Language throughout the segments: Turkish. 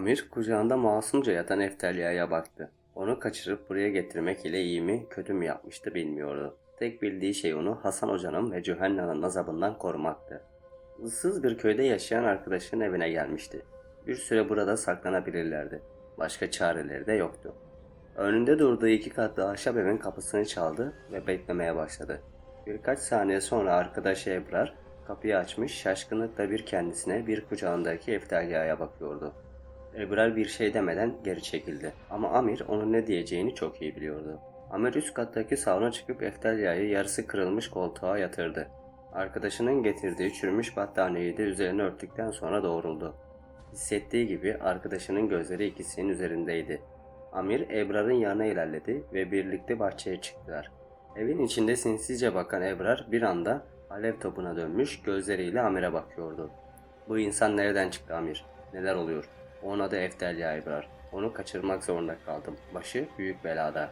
Amir kucağında masumca yatan Eftelya'ya baktı. Onu kaçırıp buraya getirmek ile iyi mi kötü mü yapmıştı bilmiyordu. Tek bildiği şey onu Hasan Hoca'nın ve Cühenna'nın azabından korumaktı. Issız bir köyde yaşayan arkadaşının evine gelmişti. Bir süre burada saklanabilirlerdi. Başka çareleri de yoktu. Önünde durduğu iki katlı ahşap evin kapısını çaldı ve beklemeye başladı. Birkaç saniye sonra arkadaşı Ebrar kapıyı açmış şaşkınlıkla bir kendisine bir kucağındaki Eftelya'ya bakıyordu. Ebrar bir şey demeden geri çekildi ama Amir onun ne diyeceğini çok iyi biliyordu. Amir üst kattaki salona çıkıp Eftelya'yı yarısı kırılmış koltuğa yatırdı. Arkadaşının getirdiği çürümüş battaniyeyi de üzerine örttükten sonra doğruldu. Hissettiği gibi arkadaşının gözleri ikisinin üzerindeydi. Amir Ebrar'ın yanına ilerledi ve birlikte bahçeye çıktılar. Evin içinde sinsizce bakan Ebrar bir anda alev topuna dönmüş gözleriyle Amir'e bakıyordu. Bu insan nereden çıktı Amir? Neler oluyor? Onun adı Eftelya Ebrar. Onu kaçırmak zorunda kaldım. Başı büyük belada.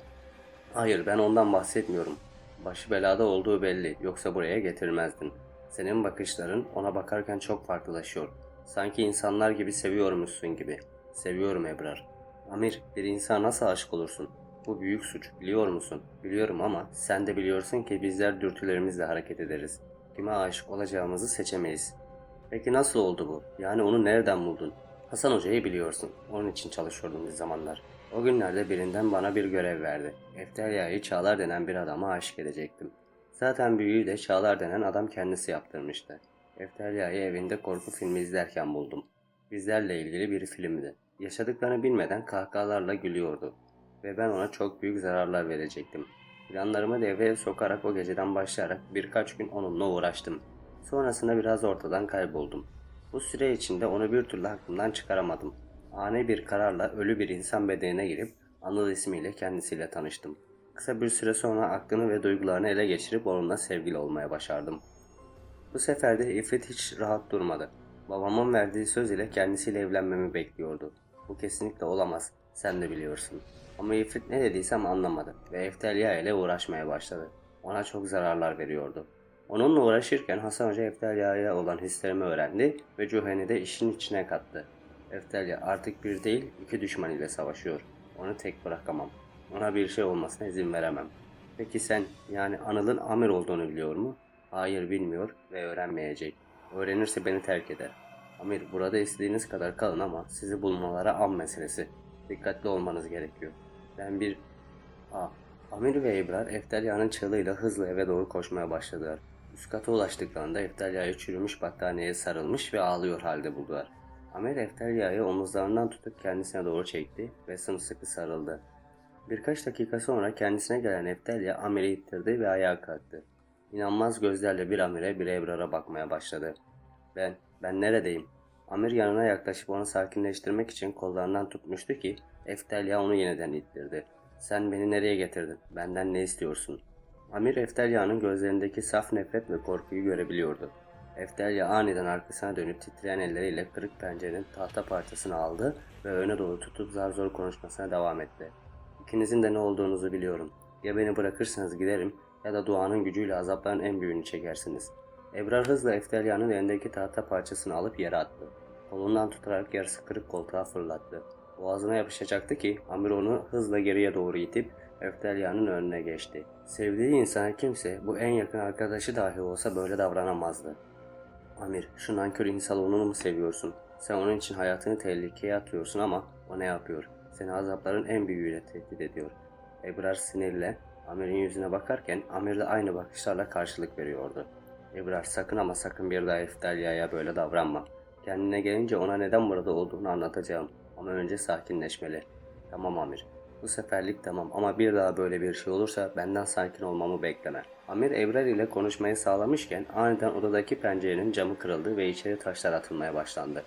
Hayır ben ondan bahsetmiyorum. Başı belada olduğu belli. Yoksa buraya getirmezdin. Senin bakışların ona bakarken çok farklılaşıyor. Sanki insanlar gibi seviyormuşsun gibi. Seviyorum Ebrar. Amir, bir insana nasıl aşık olursun? Bu büyük suç, biliyor musun? Biliyorum ama sen de biliyorsun ki bizler dürtülerimizle hareket ederiz. Kime aşık olacağımızı seçemeyiz. Peki nasıl oldu bu? Yani onu nereden buldun? Hasan Hoca'yı biliyorsun. Onun için çalışıyordum bir zamanlar. O günlerde birinden bana bir görev verdi. Eftelya'yı Çağlar denen bir adama aşık edecektim. Zaten büyüyü de Çağlar denen adam kendisi yaptırmıştı. Eftelya'yı evinde korku filmi izlerken buldum. Bizlerle ilgili bir filmdi. Yaşadıklarını bilmeden kahkahalarla gülüyordu. Ve ben ona çok büyük zararlar verecektim. Planlarımı devreye sokarak o geceden başlayarak birkaç gün onunla uğraştım. Sonrasında biraz ortadan kayboldum. Bu süre içinde onu bir türlü aklımdan çıkaramadım. Ani bir kararla ölü bir insan bedenine girip Anıl ismiyle kendisiyle tanıştım. Kısa bir süre sonra aklını ve duygularını ele geçirip onunla sevgili olmaya başardım. Bu sefer de İfrit hiç rahat durmadı. Babamın verdiği söz ile kendisiyle evlenmemi bekliyordu. Bu kesinlikle olamaz, sen de biliyorsun. Ama İfrit ne dediysem anlamadı ve Eftelya ile uğraşmaya başladı. Ona çok zararlar veriyordu. Onunla uğraşırken Hasan Hoca Eftelya'ya olan hislerimi öğrendi ve Cühen'i de işin içine kattı. Eftelya artık bir değil iki düşman ile savaşıyor. Onu tek bırakamam. Ona bir şey olmasına izin veremem. Peki sen yani Anıl'ın amir olduğunu biliyor mu? Hayır bilmiyor ve öğrenmeyecek. Öğrenirse beni terk eder. Amir burada istediğiniz kadar kalın ama sizi bulmaları an meselesi. Dikkatli olmanız gerekiyor. Ben bir... Aa, Amir ve Ebrar Eftelya'nın çığlığıyla hızla eve doğru koşmaya başladılar. Üst kata ulaştıklarında Eftelya'yı çürümüş battaniyeye sarılmış ve ağlıyor halde buldular. Amir Eftelya'yı omuzlarından tutup kendisine doğru çekti ve sımsıkı sarıldı. Birkaç dakika sonra kendisine gelen Eftelya Amir'i ittirdi ve ayağa kalktı. İnanmaz gözlerle bir Amir'e bir Ebrar'a bakmaya başladı. Ben, ben neredeyim? Amir yanına yaklaşıp onu sakinleştirmek için kollarından tutmuştu ki Eftelya onu yeniden ittirdi. Sen beni nereye getirdin? Benden ne istiyorsun? Amir Eftelya'nın gözlerindeki saf nefret ve korkuyu görebiliyordu. Eftelya aniden arkasına dönüp titreyen elleriyle kırık pencerenin tahta parçasını aldı ve öne doğru tutup zar zor konuşmasına devam etti. İkinizin de ne olduğunuzu biliyorum. Ya beni bırakırsanız giderim ya da duanın gücüyle azapların en büyüğünü çekersiniz. Ebrar hızla Eftelya'nın elindeki tahta parçasını alıp yere attı. Kolundan tutarak yarısı kırık koltuğa fırlattı. Boğazına yapışacaktı ki Amir onu hızla geriye doğru itip Eftelya'nın önüne geçti. Sevdiği insana kimse bu en yakın arkadaşı dahi olsa böyle davranamazdı. Amir, şu nankör insanoğlunu mu seviyorsun? Sen onun için hayatını tehlikeye atıyorsun ama o ne yapıyor? Seni azapların en büyüğüyle tehdit ediyor. Ebrar sinirle Amir'in yüzüne bakarken Amir de aynı bakışlarla karşılık veriyordu. Ebrar sakın ama sakın bir daha Eftelya'ya böyle davranma. Kendine gelince ona neden burada olduğunu anlatacağım. Ama önce sakinleşmeli. Tamam Amir. Bu seferlik tamam ama bir daha böyle bir şey olursa benden sakin olmamı bekleme. Amir Ebrar ile konuşmayı sağlamışken aniden odadaki pencerenin camı kırıldı ve içeri taşlar atılmaya başlandı.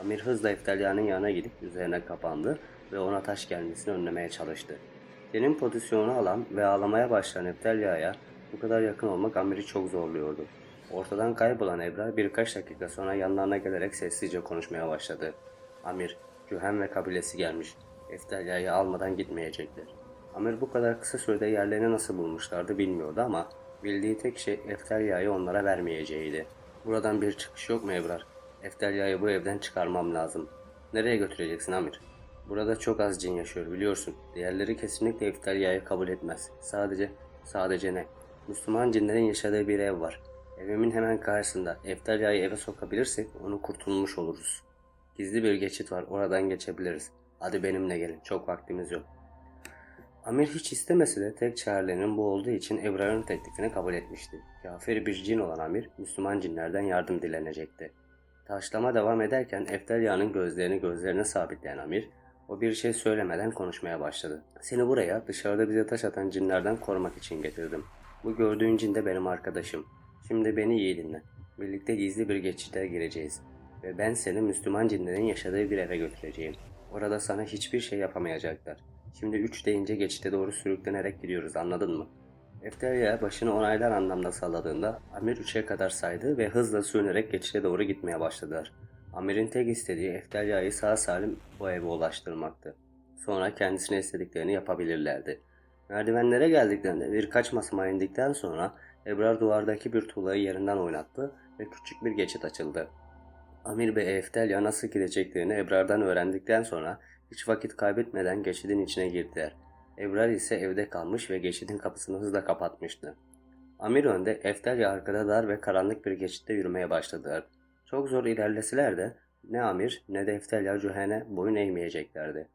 Amir hızla Eftelya'nın yanına gidip üzerine kapandı ve ona taş gelmesini önlemeye çalıştı. Senin pozisyonunu alan ve ağlamaya başlayan Eftelya'ya bu kadar yakın olmak Amir'i çok zorluyordu. Ortadan kaybolan Ebrar birkaç dakika sonra yanlarına gelerek sessizce konuşmaya başladı. Amir, Cühem ve kabilesi gelmiş. Eftelya'yı almadan gitmeyecekler. Amir bu kadar kısa sürede yerlerini nasıl bulmuşlardı bilmiyordu ama bildiği tek şey Eftelya'yı onlara vermeyeceğiydi. Buradan bir çıkış yok mu Ebrar? Eftelya'yı bu evden çıkarmam lazım. Nereye götüreceksin Amir? Burada çok az cin yaşıyor biliyorsun. Diğerleri kesinlikle Eftalya'yı kabul etmez. Sadece, sadece ne? Müslüman cinlerin yaşadığı bir ev var. Evimin hemen karşısında. Eftalya'yı eve sokabilirsek onu kurtulmuş oluruz. Gizli bir geçit var. Oradan geçebiliriz. Hadi benimle gelin. Çok vaktimiz yok. Amir hiç istemese de tek çarelerinin bu olduğu için Ebrar'ın teklifini kabul etmişti. Kafir bir cin olan Amir, Müslüman cinlerden yardım dilenecekti. Taşlama devam ederken Eftalya'nın gözlerini gözlerine sabitleyen Amir, o bir şey söylemeden konuşmaya başladı. Seni buraya dışarıda bize taş atan cinlerden korumak için getirdim. Bu gördüğün cin de benim arkadaşım. Şimdi beni iyi dinle. Birlikte gizli bir geçite gireceğiz. Ve ben seni Müslüman cinlerin yaşadığı bir eve götüreceğim. Orada sana hiçbir şey yapamayacaklar. Şimdi üç deyince geçite doğru sürüklenerek gidiyoruz anladın mı? Eftelya başını onaylar anlamda salladığında Amir üçe kadar saydı ve hızla sürünerek geçite doğru gitmeye başladılar. Amir'in tek istediği Eftelya'yı sağ salim bu eve ulaştırmaktı. Sonra kendisine istediklerini yapabilirlerdi. Merdivenlere geldiklerinde birkaç basamağa indikten sonra Ebrar duvardaki bir tuğlayı yerinden oynattı ve küçük bir geçit açıldı. Amir ve Eftelya nasıl gideceklerini Ebrar'dan öğrendikten sonra hiç vakit kaybetmeden geçidin içine girdiler. Ebrar ise evde kalmış ve geçidin kapısını hızla kapatmıştı. Amir önde, Eftelya arkada dar ve karanlık bir geçitte yürümeye başladılar. Çok zor ilerleseler de ne Amir ne de Eftelya Cühen'e boyun eğmeyeceklerdi.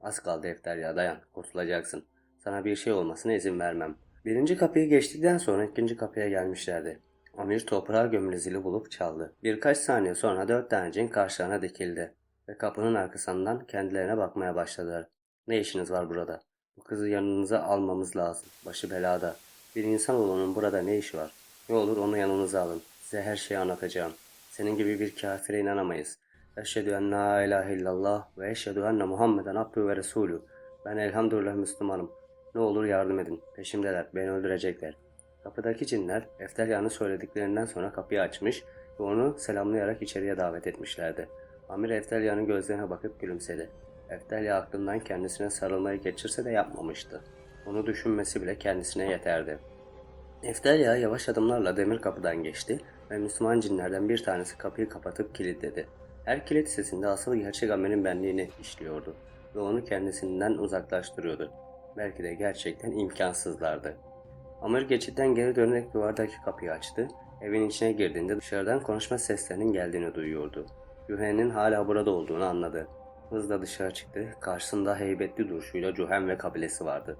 Az kaldı Eftelya dayan, kurtulacaksın. Sana bir şey olmasına izin vermem. Birinci kapıyı geçtikten sonra ikinci kapıya gelmişlerdi. Amir toprağa gömülü zili bulup çaldı. Birkaç saniye sonra dört tane karşılarına dikildi ve kapının arkasından kendilerine bakmaya başladılar. Ne işiniz var burada? Bu kızı yanınıza almamız lazım. Başı belada. Bir insan olanın burada ne işi var? Ne olur onu yanınıza alın. Size her şeyi anlatacağım. Senin gibi bir kafire inanamayız. Eşhedü en la ilahe illallah ve eşhedü enne Muhammeden abdü ve resulü. Ben elhamdülillah Müslümanım. Ne olur yardım edin. Peşimdeler. Beni öldürecekler. Kapıdaki cinler Eftelya'nın söylediklerinden sonra kapıyı açmış ve onu selamlayarak içeriye davet etmişlerdi. Amir Eftelya'nın gözlerine bakıp gülümsedi. Eftelya aklından kendisine sarılmayı geçirse de yapmamıştı. Onu düşünmesi bile kendisine yeterdi. Eftelya yavaş adımlarla demir kapıdan geçti ve Müslüman cinlerden bir tanesi kapıyı kapatıp kilitledi. Her kilit sesinde asıl gerçek Amir'in benliğini işliyordu ve onu kendisinden uzaklaştırıyordu. Belki de gerçekten imkansızlardı. Amir geçitten geri dönerek duvardaki kapıyı açtı. Evin içine girdiğinde dışarıdan konuşma seslerinin geldiğini duyuyordu. Gühen'in hala burada olduğunu anladı. Hızla dışarı çıktı. Karşısında heybetli duruşuyla Cuhen ve kabilesi vardı.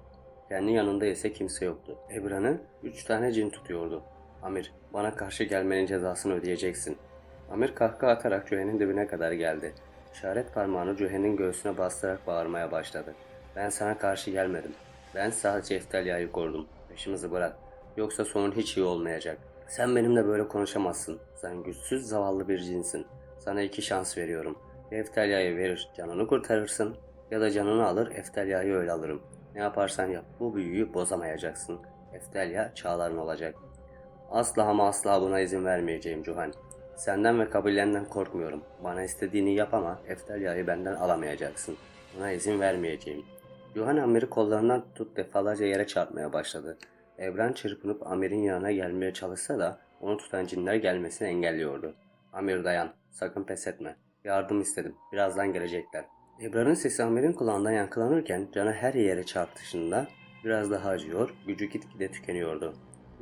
Kendi yanında ise kimse yoktu. Ebran'ı üç tane cin tutuyordu. Amir, bana karşı gelmenin cezasını ödeyeceksin. Amir kahkaha atarak Cühen'in dibine kadar geldi. İşaret parmağını Cühen'in göğsüne bastırarak bağırmaya başladı. Ben sana karşı gelmedim. Ben sadece Eftelya'yı korudum. Peşimizi bırak. Yoksa sonun hiç iyi olmayacak. Sen benimle böyle konuşamazsın. Sen güçsüz zavallı bir cinsin. Sana iki şans veriyorum. Ya Eftelya'yı verir, canını kurtarırsın. Ya da canını alır, Eftelya'yı öyle alırım. Ne yaparsan yap, bu büyüyü bozamayacaksın. Eftelya çağların olacak. Asla ama asla buna izin vermeyeceğim Cuhan. Senden ve kabilenden korkmuyorum. Bana istediğini yap ama Eftelya'yı benden alamayacaksın. Buna izin vermeyeceğim. Yuhan Amir'i kollarından tutup defalarca yere çarpmaya başladı. Evren çırpınıp Amir'in yanına gelmeye çalışsa da onu tutan cinler gelmesini engelliyordu. Amir dayan, sakın pes etme. Yardım istedim, birazdan gelecekler. Ebrar'ın sesi Amir'in kulağından yankılanırken canı her yere çarptışında biraz daha acıyor, gücü gitgide tükeniyordu.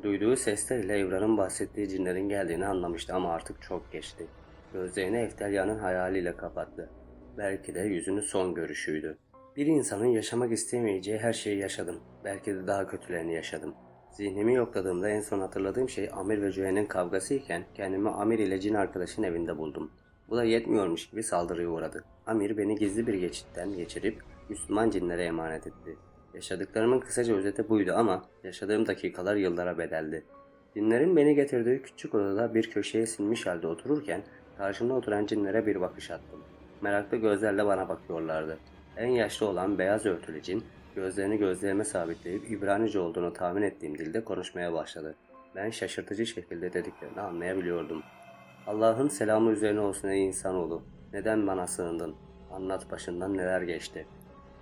Duyduğu seslerle Ebrar'ın bahsettiği cinlerin geldiğini anlamıştı ama artık çok geçti. Gözlerini Eftelya'nın hayaliyle kapattı. Belki de yüzünün son görüşüydü. Bir insanın yaşamak istemeyeceği her şeyi yaşadım. Belki de daha kötülerini yaşadım. Zihnimi yokladığımda en son hatırladığım şey Amir ve Cühen'in kavgası iken kendimi Amir ile cin arkadaşın evinde buldum. Bu da yetmiyormuş gibi saldırıya uğradı. Amir beni gizli bir geçitten geçirip Müslüman cinlere emanet etti. Yaşadıklarımın kısaca özeti buydu ama yaşadığım dakikalar yıllara bedeldi. Cinlerin beni getirdiği küçük odada bir köşeye sinmiş halde otururken karşımda oturan cinlere bir bakış attım. Meraklı gözlerle bana bakıyorlardı. En yaşlı olan beyaz örtülü cin gözlerini gözlerime sabitleyip İbranice olduğunu tahmin ettiğim dilde konuşmaya başladı. Ben şaşırtıcı şekilde dediklerini anlayabiliyordum. Allah'ın selamı üzerine olsun ey insanoğlu. Neden bana sığındın? Anlat başından neler geçti.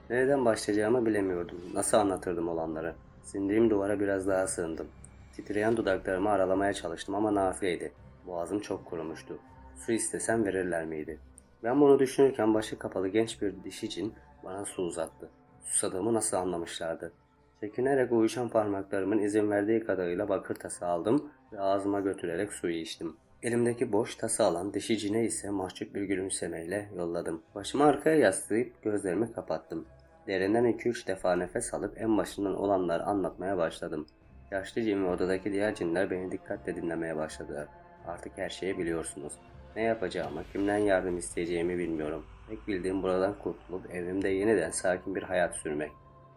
Nereden başlayacağımı bilemiyordum. Nasıl anlatırdım olanları? Sindiğim duvara biraz daha sığındım. Titreyen dudaklarımı aralamaya çalıştım ama nafileydi. Boğazım çok kurumuştu. Su istesem verirler miydi? Ben bunu düşünürken başı kapalı genç bir dişi cin bana su uzattı. Susadığımı nasıl anlamışlardı? Çekinerek uyuşan parmaklarımın izin verdiği kadarıyla bakır tası aldım ve ağzıma götürerek suyu içtim. Elimdeki boş tası alan dişi cine ise mahcup bir gülümsemeyle yolladım. Başımı arkaya yaslayıp gözlerimi kapattım. Derinden 2-3 defa nefes alıp en başından olanları anlatmaya başladım. Yaşlı cin ve odadaki diğer cinler beni dikkatle dinlemeye başladılar. Artık her şeyi biliyorsunuz. Ne yapacağımı, kimden yardım isteyeceğimi bilmiyorum. Tek bildiğim buradan kurtulup evimde yeniden sakin bir hayat sürmek.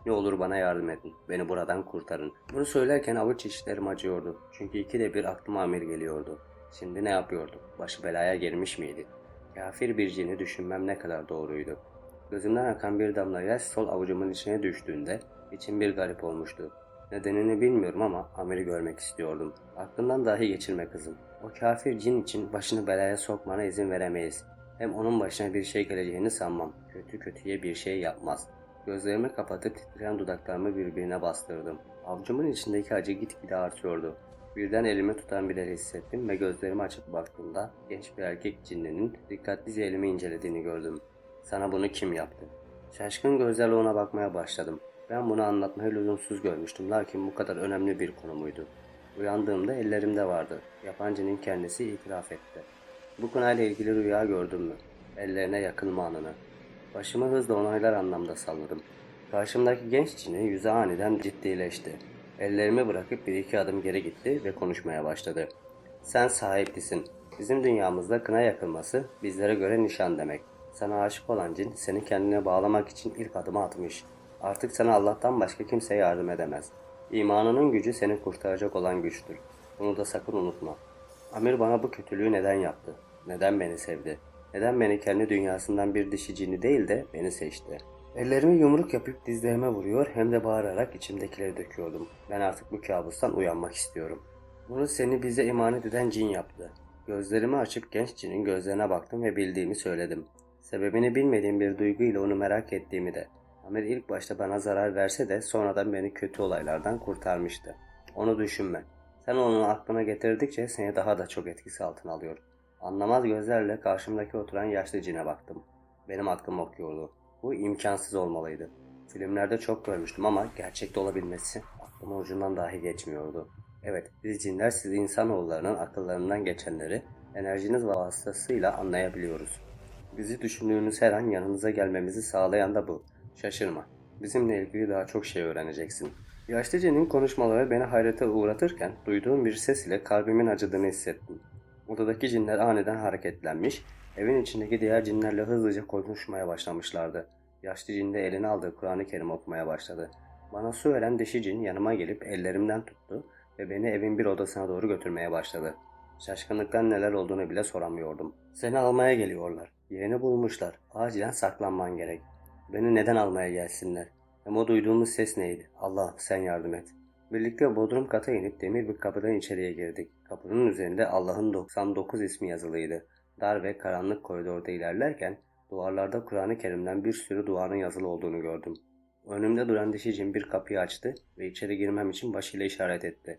Ne olur bana yardım edin. Beni buradan kurtarın. Bunu söylerken avuç içlerim acıyordu. Çünkü ikide bir aklıma Amir geliyordu. Şimdi ne yapıyordu? Başı belaya girmiş miydi? Kafir bir cini düşünmem ne kadar doğruydu. Gözümden akan bir damla yaş sol avucumun içine düştüğünde içim bir garip olmuştu. Nedenini bilmiyorum ama Amir'i görmek istiyordum. Aklından dahi geçirme kızım. O kafir cin için başını belaya sokmana izin veremeyiz. Hem onun başına bir şey geleceğini sanmam. Kötü kötüye bir şey yapmaz. Gözlerimi kapatıp titreyen dudaklarımı birbirine bastırdım. Avcumun içindeki acı gitgide artıyordu. Birden elimi tutan bir hissettim ve gözlerimi açıp baktığımda genç bir erkek cinlinin dikkatlice elimi incelediğini gördüm. Sana bunu kim yaptı? Şaşkın gözlerle ona bakmaya başladım. Ben bunu anlatmayı lüzumsuz görmüştüm lakin bu kadar önemli bir konu muydu? Uyandığımda ellerimde vardı. Yabancının kendisi itiraf etti. Bu konuyla ilgili rüya gördüm mü? Ellerine yakınma anını. Başımı hızla onaylar anlamda salladım. Karşımdaki genç cinin yüzü aniden ciddileşti. Ellerimi bırakıp bir iki adım geri gitti ve konuşmaya başladı. Sen sahiplisin. Bizim dünyamızda kına yakılması bizlere göre nişan demek. Sana aşık olan cin seni kendine bağlamak için ilk adımı atmış. Artık sana Allah'tan başka kimse yardım edemez. İmanının gücü seni kurtaracak olan güçtür. Bunu da sakın unutma. Amir bana bu kötülüğü neden yaptı? Neden beni sevdi? Neden beni kendi dünyasından bir dişi cini değil de beni seçti? Ellerimi yumruk yapıp dizlerime vuruyor hem de bağırarak içimdekileri döküyordum. Ben artık bu kabustan uyanmak istiyorum. Bunu seni bize emanet eden cin yaptı. Gözlerimi açıp genç cinin gözlerine baktım ve bildiğimi söyledim. Sebebini bilmediğim bir duyguyla onu merak ettiğimi de. Amir ilk başta bana zarar verse de sonradan beni kötü olaylardan kurtarmıştı. Onu düşünme. Sen onu aklına getirdikçe seni daha da çok etkisi altına alıyor. Anlamaz gözlerle karşımdaki oturan yaşlı cine baktım. Benim aklım okuyordu. Bu imkansız olmalıydı. Filmlerde çok görmüştüm ama gerçekte olabilmesi aklımın ucundan dahi geçmiyordu. Evet, biz cinler siz insanoğullarının akıllarından geçenleri enerjiniz vasıtasıyla anlayabiliyoruz. Bizi düşündüğünüz her an yanınıza gelmemizi sağlayan da bu. Şaşırma. Bizimle ilgili daha çok şey öğreneceksin. Yaşlı cinin konuşmaları beni hayrete uğratırken duyduğum bir ses ile kalbimin acıdığını hissettim. Odadaki cinler aniden hareketlenmiş, evin içindeki diğer cinlerle hızlıca konuşmaya başlamışlardı. Yaşlı cin de eline aldığı Kur'an-ı Kerim okumaya başladı. Bana su veren dişi cin yanıma gelip ellerimden tuttu ve beni evin bir odasına doğru götürmeye başladı. Şaşkınlıktan neler olduğunu bile soramıyordum. Seni almaya geliyorlar. Yerini bulmuşlar. Acilen saklanman gerek. Beni neden almaya gelsinler? Hem o duyduğumuz ses neydi? Allah sen yardım et. Birlikte bodrum kata inip demir bir kapıdan içeriye girdik. Kapının üzerinde Allah'ın 99 ismi yazılıydı. Dar ve karanlık koridorda ilerlerken duvarlarda Kur'an-ı Kerim'den bir sürü duanın yazılı olduğunu gördüm. Önümde duran dişi cin bir kapıyı açtı ve içeri girmem için başıyla işaret etti.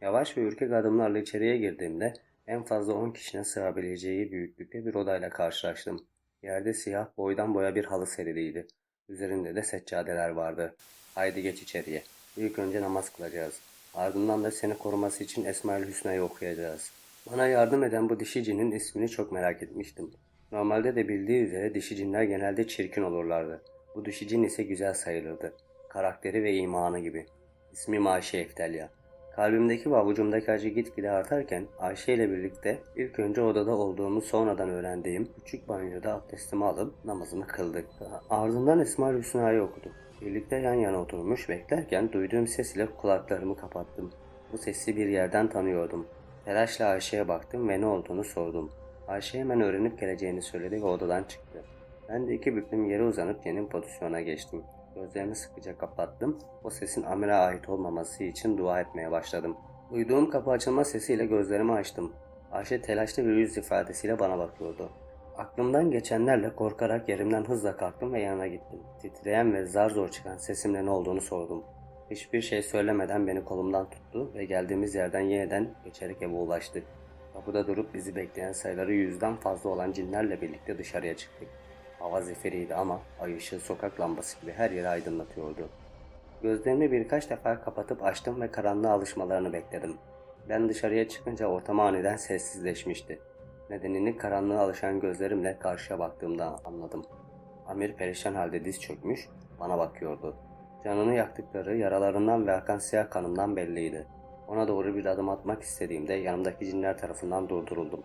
Yavaş ve ürkek adımlarla içeriye girdiğimde en fazla 10 kişinin sığabileceği büyüklükte bir odayla karşılaştım. Yerde siyah boydan boya bir halı seriliydi. Üzerinde de seccadeler vardı. Haydi geç içeriye. İlk önce namaz kılacağız. Ardından da seni koruması için Esma-ül Hüsna'yı okuyacağız. Bana yardım eden bu dişi cinin ismini çok merak etmiştim. Normalde de bildiği üzere dişi cinler genelde çirkin olurlardı. Bu dişi cin ise güzel sayılırdı. Karakteri ve imanı gibi. İsmi Ayşe Eftelya. Kalbimdeki ve avucumdaki acı gitgide artarken Ayşe ile birlikte ilk önce odada olduğumu sonradan öğrendiğim küçük banyoda abdestimi alıp namazımı kıldık. Ardından Esma-ül Hüsna'yı okudum. Birlikte yan yana oturmuş beklerken duyduğum ses ile kulaklarımı kapattım. Bu sesi bir yerden tanıyordum. Telaşla Ayşe'ye baktım ve ne olduğunu sordum. Ayşe hemen öğrenip geleceğini söyledi ve odadan çıktı. Ben de iki büklüm yere uzanıp yeni pozisyona geçtim. Gözlerimi sıkıca kapattım. O sesin Amir'e ait olmaması için dua etmeye başladım. Duyduğum kapı açılma sesiyle gözlerimi açtım. Ayşe telaşlı bir yüz ifadesiyle bana bakıyordu. Aklımdan geçenlerle korkarak yerimden hızla kalktım ve yanına gittim. Titreyen ve zar zor çıkan sesimle ne olduğunu sordum. Hiçbir şey söylemeden beni kolumdan tuttu ve geldiğimiz yerden yeniden geçerek eve ulaştık. Kapıda durup bizi bekleyen sayıları yüzden fazla olan cinlerle birlikte dışarıya çıktık. Hava zeferiydi ama ay ışığı sokak lambası gibi her yeri aydınlatıyordu. Gözlerimi birkaç defa kapatıp açtım ve karanlığa alışmalarını bekledim. Ben dışarıya çıkınca ortam aniden sessizleşmişti. Nedenini karanlığa alışan gözlerimle karşıya baktığımda anladım. Amir perişan halde diz çökmüş, bana bakıyordu. Canını yaktıkları yaralarından ve akan siyah kanından belliydi. Ona doğru bir adım atmak istediğimde yanımdaki cinler tarafından durduruldum.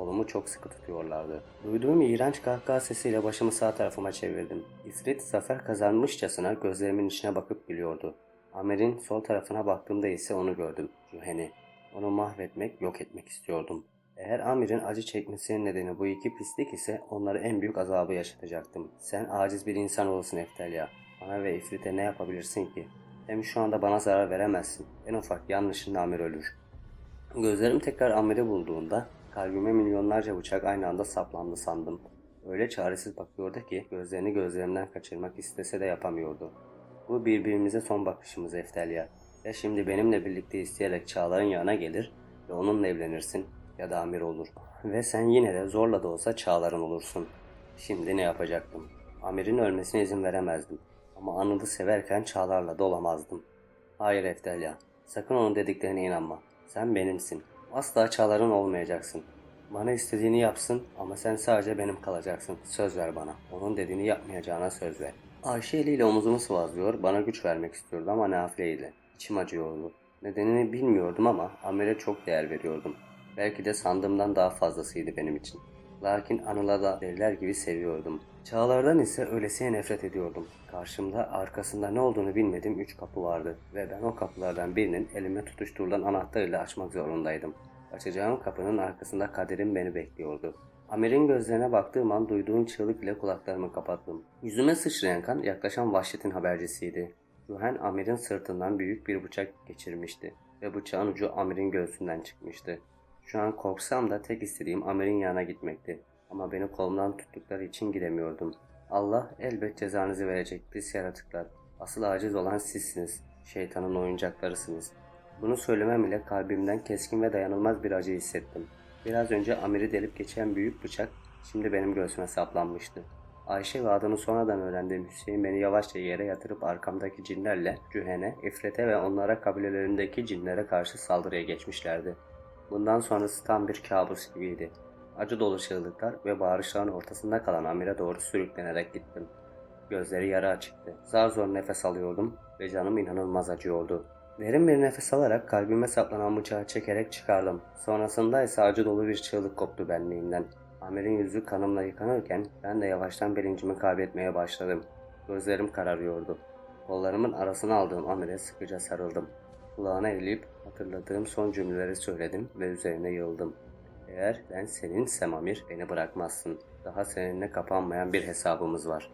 Kolumu çok sıkı tutuyorlardı. Duyduğum iğrenç kahkaha sesiyle başımı sağ tarafıma çevirdim. İfrit zafer kazanmışçasına gözlerimin içine bakıp gülüyordu. Amir'in sol tarafına baktığımda ise onu gördüm. Juheni. Onu mahvetmek, yok etmek istiyordum. Eğer Amir'in acı çekmesinin nedeni bu iki pislik ise onları en büyük azabı yaşatacaktım. Sen aciz bir insan olsun Eftelya. Bana ve İfrit'e ne yapabilirsin ki? Hem şu anda bana zarar veremezsin. En ufak yanlışında Amir ölür. Gözlerim tekrar Amir'i bulduğunda kalbime milyonlarca bıçak aynı anda saplandı sandım. Öyle çaresiz bakıyordu ki gözlerini gözlerimden kaçırmak istese de yapamıyordu. Bu birbirimize son bakışımız Eftelya. Ya şimdi benimle birlikte isteyerek Çağlar'ın yanına gelir ve onunla evlenirsin ya da Amir olur. Ve sen yine de zorla da olsa Çağlar'ın olursun. Şimdi ne yapacaktım? Amir'in ölmesine izin veremezdim. Ama Anıl'ı severken Çağlar'la da olamazdım. Hayır Eftelya, sakın onun dediklerine inanma. Sen benimsin. Asla Çağlar'ın olmayacaksın. Bana istediğini yapsın ama sen sadece benim kalacaksın. Söz ver bana. Onun dediğini yapmayacağına söz ver. Ayşe eliyle omuzumu sıvazlıyor, bana güç vermek istiyordu ama nafileyle. İçim acıyordu. Nedenini bilmiyordum ama Amir'e çok değer veriyordum. Belki de sandığımdan daha fazlasıydı benim için. Lakin Anıl'a da deliler gibi seviyordum. Çağlardan ise öylesine nefret ediyordum. Karşımda arkasında ne olduğunu bilmediğim üç kapı vardı ve ben o kapılardan birinin elime tutuşturulan anahtarıyla açmak zorundaydım. Açacağım kapının arkasında kaderim beni bekliyordu. Amir'in gözlerine baktığım an duyduğum çığlık ile kulaklarımı kapattım. Yüzüme sıçrayan kan yaklaşan vahşetin habercisiydi. Ruhen Amir'in sırtından büyük bir bıçak geçirmişti ve bıçağın ucu Amir'in göğsünden çıkmıştı. Şu an korksam da tek istediğim Amir'in yanına gitmekti. Ama beni kolumdan tuttukları için gidemiyordum. Allah elbet cezanızı verecek pis yaratıklar. Asıl aciz olan sizsiniz. Şeytanın oyuncaklarısınız. Bunu söylemem ile kalbimden keskin ve dayanılmaz bir acı hissettim. Biraz önce Amir'i delip geçen büyük bıçak şimdi benim göğsüme saplanmıştı. Ayşe ve adını sonradan öğrendiğim Hüseyin beni yavaşça yere yatırıp arkamdaki cinlerle Cühene, İfrete ve onlara kabilelerindeki cinlere karşı saldırıya geçmişlerdi. Bundan sonrası tam bir kabus gibiydi. Acı dolu çığlıklar ve bağırışların ortasında kalan Amir'e doğru sürüklenerek gittim. Gözleri yarı açıktı. Zar zor nefes alıyordum ve canım inanılmaz acıyordu. Derin bir nefes alarak kalbime saplanan bıçağı çekerek çıkardım. Sonrasında ise acı dolu bir çığlık koptu benliğimden. Amir'in yüzü kanımla yıkanırken ben de yavaştan bilincimi kaybetmeye başladım. Gözlerim kararıyordu. Kollarımın arasına aldığım Amir'e sıkıca sarıldım. Kulağına eğilip hatırladığım son cümleleri söyledim ve üzerine yığıldım. Eğer ben seninsem Amir beni bırakmazsın. Daha seninle kapanmayan bir hesabımız var.